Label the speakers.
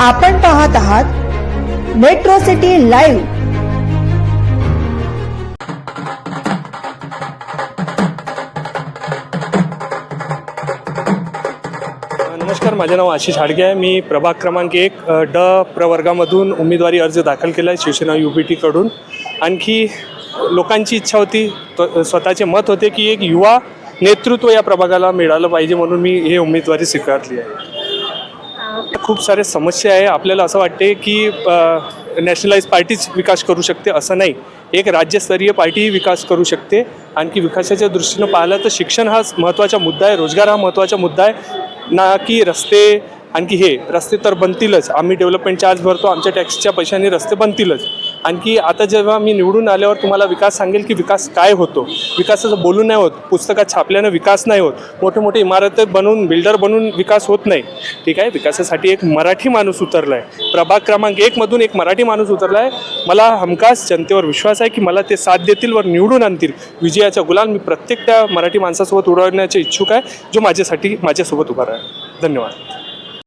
Speaker 1: आपण पाहत आहात मेट्रो सिटी लाईव्ह
Speaker 2: नमस्कार माझे नाव आशिष हाडगे आहे. मी प्रभाग क्रमांक एक ड प्रवर्गामधून उमेदवारी अर्ज दाखल केला आहे शिवसेना यू बी टीकडून आणखी लोकांची इच्छा होती स्वतःचे मत होते की एक युवा नेतृत्व या प्रभागाला मिळालं पाहिजे म्हणून मी हे उमेदवारी स्वीकारली आहे. खूप सारे समस्या आहे. आपल्याला असं वाटते की नॅशनलाइज पार्टीच विकास करू शकते असं नाही. एक राज्यस्तरीय पार्टीही विकास करू शकते. आणखी विकासाच्या दृष्टीनं पाहिलं तर शिक्षण हाच महत्त्वाचा मुद्दा आहे. रोजगार हा महत्त्वाचा मुद्दा आहे. ना की रस्ते आणखी हे रस्ते तर बनतीलच. आम्ही डेव्हलपमेंट चार्ज भरतो आमच्या टॅक्सच्या पैशाने रस्ते बनतीलच. आणखी आता जेव्हा मी निवडून आल्यावर तुम्हाला विकास सांगेल की विकास काय होतो. विकासाचं बोलून नाही होत पुस्तकात छापल्यानं विकास नाही होत. मोठे मोठे इमारत बनवून बिल्डर बनवून विकास होत नाही. ठीक आहे विकासासाठी एक मराठी माणूस उतरला आहे प्रभाग क्रमांक एकमधून एक मराठी माणूस उतरला आहे मला हमखास जनतेवर विश्वास आहे की मला ते साथ देतील वर निवडून आणतील. विजयाच्या गुलाल मी प्रत्येक त्या मराठी माणसासोबत उडवण्याचे इच्छुक आहे जो माझ्यासाठी माझ्यासोबत उभा आहे धन्यवाद.